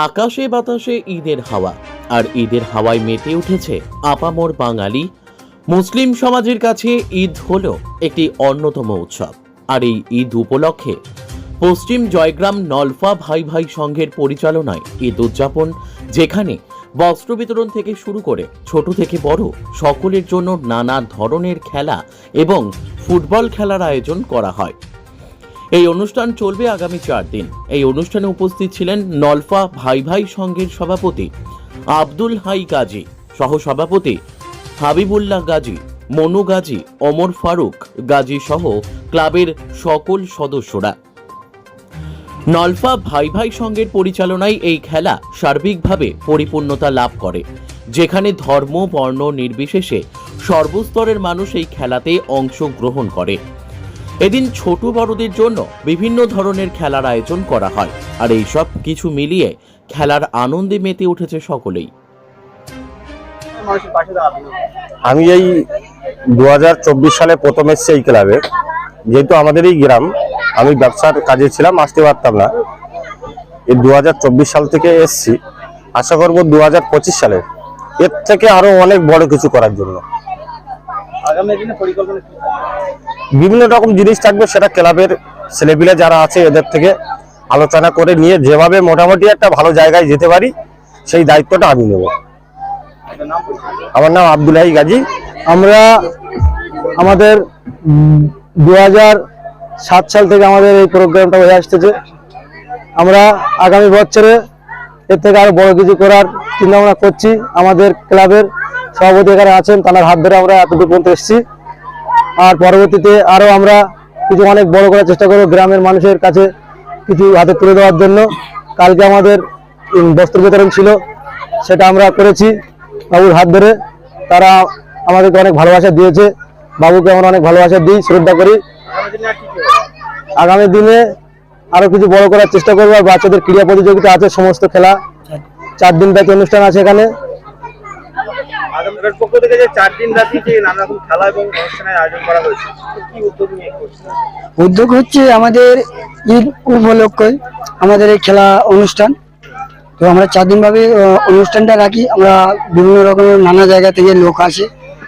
আকাশে বাতাসে ঈদের হাওয়া, আর ঈদের হাওয়ায় মেতে উঠেছে আপামর বাঙালি। মুসলিম সমাজের কাছে ঈদ হল একটি অন্যতম উৎসব, আর এই ঈদ উপলক্ষে পশ্চিম জয়গ্রাম নলফা ভাই ভাই সংঘের পরিচালনায় ঈদ উদযাপন, যেখানে বস্ত্র বিতরণ থেকে শুরু করে ছোট থেকে বড় সকলের জন্য নানা ধরনের খেলা এবং ফুটবল খেলার আয়োজন করা হয়। এই অনুষ্ঠান চলবে আগামী চার দিন। এই অনুষ্ঠানে উপস্থিত ছিলেন নলফা ভাই ভাই সংঘের সভাপতি আব্দুল হাই গাজী সহ সভাপতি হাবিবুল্লাহ গাজী, মনু গাজী অমর ফারুক গাজী সহ ক্লাবের সকল সদস্যরা। নলফা ভাই ভাই সংঘের পরিচালনায় এই খেলা সার্বিকভাবে পরিপূর্ণতা লাভ করে, যেখানে ধর্ম, বর্ণ নির্বিশেষে সর্বস্তরের মানুষ এই খেলাতে অংশগ্রহণ করে। এদিন ছোট বড়দের জন্য বিভিন্ন ধরনের খেলার আয়োজন করা হয়, আর এই সব কিছু মিলিয়ে খেলার আনন্দে মেতে উঠেছে সকলেই। আমি এই দু হাজার চব্বিশ সালে প্রথম এসেছি এই ক্লাবে। যেহেতু আমাদের এই গ্রাম, আমি ব্যবসার কাজে ছিলাম, আসতে পারতাম না। এই দু হাজার চব্বিশ সাল থেকে এসছি। আশা করব দু হাজার পঁচিশ সালে। এর থেকে আরও অনেক বড় কিছু করার জন্য। আগামী দিনে পরিকল্পনা বিভিন্ন রকম জিনিস থাকবে সেটা ক্লাবের ছেলেপিলে যারা আছে এদের থেকে আলোচনা করে নিয়ে যেভাবে মোটামুটি একটা ভালো জায়গায় যেতে পারি সেই দায়িত্বটা আমি নেব? আমার নাম আব্দুল্লাহি গাজী। আমরা আমাদের দু সাত সাল থেকে আমাদের এই প্রোগ্রামটা হয়ে আসতেছে। আমরা আগামী বছরে এর থেকে আরও বড় কিছু করার চিন্তা ভাবনা করছি আমাদের ক্লাবের সভাপতি এখানে আছেন, তার হাত ধরে আমরা এতটুকু পর্যন্ত এসেছি। আর পরবর্তীতে আরও আমরা কিছু অনেক বড় করার চেষ্টা করব গ্রামের মানুষের কাছে কিছু হাতে তুলে দেওয়ার জন্য। কালকে আমাদের বস্ত্র বিতরণ ছিল, সেটা আমরা করেছি বাবুর হাত ধরে। তারা আমাদেরকে অনেক ভালোবাসা দিয়েছে। বাবুকে আমরা অনেক ভালোবাসা দিই, শ্রদ্ধা করি। আগামী দিনে আর কি কি হবে? আগামী দিনে আরও কিছু বড় করার চেষ্টা করব। আর বাচ্চাদের ক্রীড়া প্রতিযোগিতা আছে, সমস্ত খেলা। চার দিন ব্যাপী অনুষ্ঠান আছে এখানে। এর পক্ষ থেকে যে চার দিন রাতে যে নানা রকম খেলা এবং অনুষ্ঠানের আয়োজন করা হয়েছে, কি উদ্যোগ নিয়ে করছে উদ্যোগ হচ্ছে আমাদের ঈদ উপলক্ষে আমাদের এই খেলা অনুষ্ঠান। তো আমরা চার দিন ভাবে অনুষ্ঠানটা রাখি। আমরা বিভিন্ন রকমের নানা জায়গা থেকে লোক আসে।